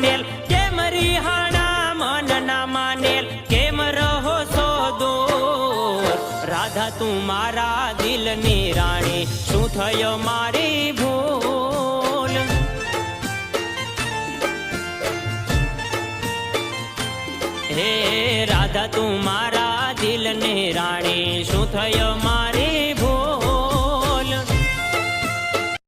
માનેલ. કેમ રિહાણા મન ના માનેલ. કેમ રહો છો દૂર? રાધા, તું મારા દિલની રાણી. શું થયો મારી ભૂલ? હે રાધા, તું મારા દિલની રાણી. શું થયો મારી